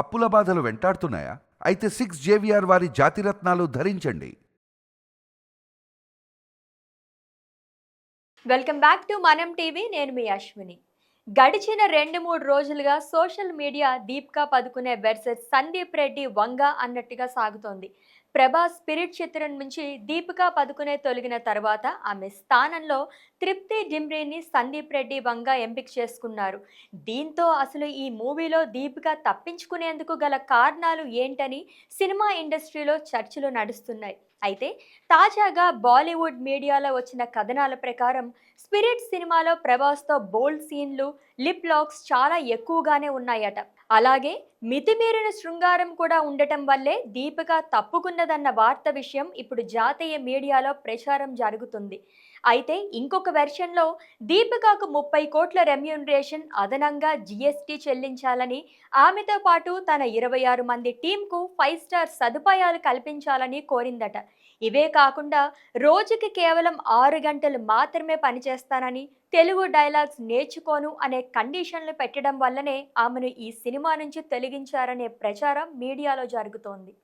అప్పుల బాధలు వెంటాడుతున్నాయా? అయితే సిక్స్ జేవిఆర్ వారి జాతిరత్నాలు ధరించండి. Welcome back to Manam TV నేను మీ అశ్విని. గడిచిన రెండు మూడు రోజులుగా social media Deepika Padukone versus Sandeep Reddy Vanga అన్నట్టుగా సాగుతోంది. ప్రభాస్ స్పిరిట్ చిత్రం నుంచి దీపికా పదుకునే తొలగిన తర్వాత ఆమె స్థానంలో తృప్తి డిమ్రీని సందీప్ రెడ్డి వంగ ఎంపిక చేసుకున్నారు. దీంతో అసలు ఈ మూవీలో దీపిక తప్పించుకునేందుకు గల కారణాలు ఏంటని సినిమా ఇండస్ట్రీలో చర్చలు నడుస్తున్నాయి. అయితే తాజాగా బాలీవుడ్ మీడియాలో వచ్చిన కథనాల ప్రకారం స్పిరిట్ సినిమాలో ప్రభాస్తో బోల్డ్ సీన్లు లిప్ లాక్స్ చాలా ఎక్కువగానే ఉన్నాయట. అలాగే మితిమీరిన శృంగారం కూడా ఉండటం వల్లే దీపిక తప్పుకున్నదన్న వార్త విషయం ఇప్పుడు జాతీయ మీడియాలో ప్రచారం జరుగుతుంది. అయితే ఇంకొక వెర్షన్లో దీపికకు ముప్పై కోట్ల రెమ్యూనరేషన్ అదనంగా జీఎస్టీ చెల్లించాలని ఆమెతో పాటు తన ఇరవై ఆరు మంది టీంకు ఫైవ్ స్టార్ సదుపాయాలు కల్పించాలని కోరిందట. ఇవే కాకుండా రోజుకి కేవలం ఆరు గంటలు మాత్రమే పనిచేస్తానని తెలుగు డైలాగ్స్ నేర్చుకోను అనే కండిషన్లు పెట్టడం వల్లనే ఆమెను ఈ సినిమా నుంచి తెలుగు తొలగించారనే ప్రచారం మీడియాలో జరుగుతోంది.